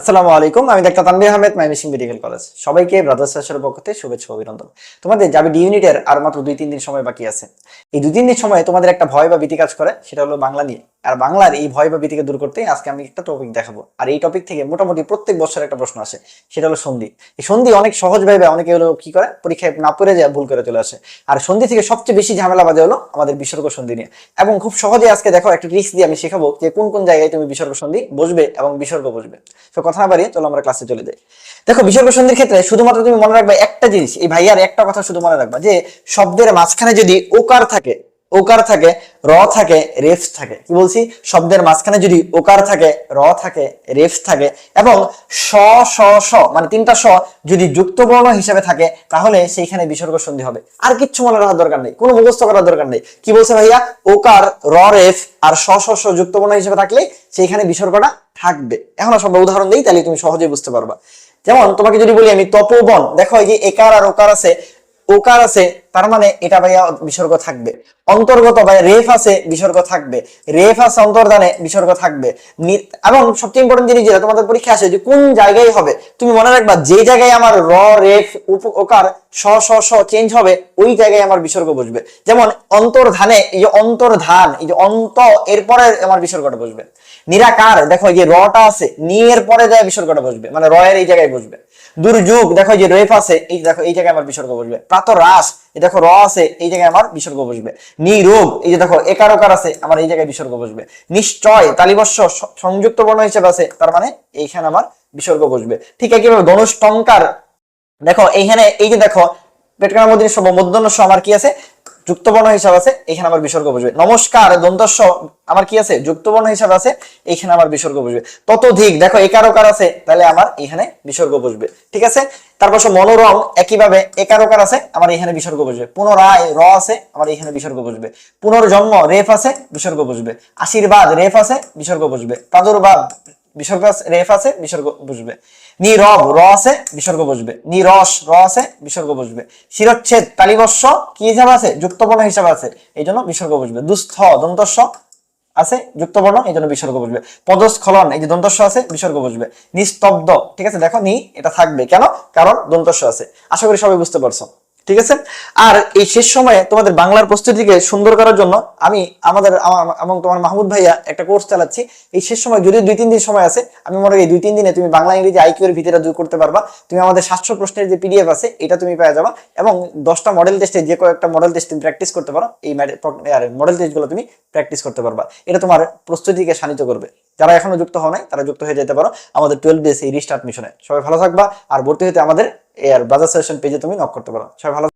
আসসালামু আলাইকুম, আমি doctor Tanvi Ahmed Mymensingh medical college. সবাইকে ব্রাদার্স সাসের পক্ষ থেকে শুভেচ্ছা অভিনন্দন। তোমাদের যাবে ডি ইউনিটের আর মাত্র দুই তিন দিন সময় বাকি আছে। এই দুই তিন দিন সময় তোমাদের একটা ভয় বা ভীতি কাজ করে, সেটা হলো বাংলা নিয়ে। আর বাংলার এই ভয় বা ভীতিকে দূর করতে আজকে আমি একটা টপিক দেখাবো। আর এই টপিক থেকে মোটামুটি প্রত্যেক বছর একটা প্রশ্ন আসে, সেটা হলো সন্ধি। এই সন্ধি অনেক সহজ ভাবে অনেকে হলো কি করে? পরীক্ষায় না পড়ে যায়, ভুল করে চলে আসে। আর সন্ধি থেকে সবচেয়ে বেশি ঝামেলা বাজে হলো আমাদের বিসর্গ সন্ধি নিয়ে। এবং খুব সহজে আজকে দেখো একটা ট্রিক্স দিয়ে আমি শেখাবো যে কোন কোন জায়গায় তুমি বিসর্গ সন্ধি বসবে এবং বিসর্গ বসবে। তো কথা না বাড়িয়ে চলো আমরা ক্লাসে চলে যাই। দেখো, বিসর্গ সন্ধির ক্ষেত্রে শুধুমাত্র তুমি মনে রাখবে একটা জিনিস, এই ভাইয়ার একটা কথা শুধু মনে রাখবা যে শব্দের মাঝখানে যদি ওকার থাকে ওকার থাকে, র থাকে, রেফ থাকে। কি বলছি? শব্দের মাঝখানে যদি ওকার থাকে, র থাকে রেফস থাকে এবং স স স মানে তিনটা স যদি যুক্ত বর্ণ হিসেবে থাকে, তাহলে সেইখানে বিসর্গ সন্ধি হবে। আর কিচ্ছু মনে রাখার দরকার নেই। কোনো মুখস্থ করার দরকার নেই। কি বলছে ভাইয়া? ওকার, র, রেফ আর স স স যুক্ত বর্ণ হিসেবে থাকলে সেইখানে বিসর্গটা থাকবে। এখন আমরা উদাহরণ দিই, তাহলে তুমি সহজেই বুঝতে পারবা। যেমন তোমাকে যদি বলি আমি তপোবন, দেখো এই যে একার আর ওকার আছে ওকার আছে? তার মানে এটা ভাইয়া বিসর্গ থাকবে। অন্তর্গত ভাই রেফ আছে, বিসর্গ থাকবে। রেফ আছে অন্তর্দানে বিসর্গ থাকবে। এবং সবচেয়ে ইম্পর্টেন্ট জিনিস যেটা তোমাদের পরীক্ষা আসে যে কোন জায়গায় হবে? তুমি মনে রাখবা, যে জায়গায় আমার র, রেফ ওকার স স স চেঞ্জ হবে, ওই জায়গায় আমার বিসর্গ বসবে। যেমন অন্তর্ধানে, এই যে অন্তর্ধান, এই যে অন্ত, এরপরে আমার বিসর্গটা বসবে। নিরাকার, দেখো এই যে রটা আছে, নি এর পরে যায় বিসর্গটা বসবে। মানে র এর এই জায়গায় বসবে। দুর্যোগ, দেখো যে রেফ আছে, এই দেখো, এই জায়গায় আমার বিসর্গ বসবে। প্রাত রাস এই দেখো র আছে, এই জায়গায় আমার বিসর্গ বসবে। নিরোগ, এই যে দেখো, একারকার আছে, আমার এই জায়গায় বিসর্গ বসবে। নিশ্চয়, তালিবস্য সংযুক্ত বর্ণ হিসেবে আছে, তার মানে এইখানে আমার বিসর্গ বসবে। ঠিক একইভাবে ধনুষ্টঙ্কার দেখো, এইখানে, এই যে দেখো পেটকানার মধ্যে মধ্যন্য আমার কি আছে? যুক্তবর্ণ হিসাবে আছে, এখানে আমার বিসর্গ বসবে। নমস্কার দন্তস্ব আমার কি আছে? যুক্তবর্ণ হিসাবে আছে এইখানে আমার বিসর্গ বসবে। ততোধিক, দেখো একারকার আছে, তাহলে আমার এখানে বিসর্গ বসবে। ঠিক আছে? তারপর সব মনোরম, একইভাবে একারকার আছে, আমার এখানে বিসর্গ বসবে। পুনরায়, র আছে, আমার এখানে বিসর্গ বসবে। পুনর্জন্ম, রেফ আছে, বিসর্গ বসবে। আশীর্বাদ, রেফ আছে, বিসর্গ বসবে। প্রাদুর্ভাব বিসর্গ রেফ আছে বিসর্গ বসবে। নীরব র আছে বিসর্গ বসবে। নিরস র আছে বিসর্গ বসবে। শিরচ্ছেদ তালিবস্য কি হিসাবে আছে? যুক্তবর্ণ হিসাবে আছে, এই জন্য বিসর্গ বসবে। দুস্থ দন্তস্য আছে, যুক্তবর্ণ, এই জন্য বিসর্গ বসবে। পদস্খলন এই যে দন্তস্য আছে বিসর্গ বসবে। নিস্তব্ধ, ঠিক আছে? দেখো নি, এটা থাকবে। কেন? কারণ দন্তস্য আছে। আশা করি সবাই বুঝতে পারছ। ঠিক আছে? আর এই শেষ সময়ে তোমাদের বাংলার প্রস্তুতিকে সুন্দর করার জন্য আমি আমাদের এবং তোমার মাহমুদ ভাইয়া একটা কোর্স চালাচ্ছি। এই শেষ সময় যদি দুই, তিন দিন সময় আছে, আমি মনে করি দুই, তিন দিনে তুমি বাংলা, ইংরেজি আইকিউ এর ভিতরে দূর করতে পারবা। তুমি আমাদের সাতশো প্রশ্নের যে পিডিএফ আছে, এটা তুমি পেয়ে যাবা এবং দশটা মডেল টেস্টে যে কয়েকটা মডেল টেস্ট তুমি প্র্যাকটিস করতে পারো, এই মডেল টেস্টগুলো তুমি প্র্যাকটিস করতে পারবা। এটা তোমার প্রস্তুতিকে শানিত করবে। যারা এখনও যুক্ত হও নাই, তারা যুক্ত হয়ে যেতে পারো। আমাদের টুয়েলভ ডেজ এই রিস্টার্ট মিশনে সবাই ভালো থাকবা, আর ভর্তি হতে আমাদের এর বাজার সেশন পেজে তুমি নক করতে পারো। সবাই ভালো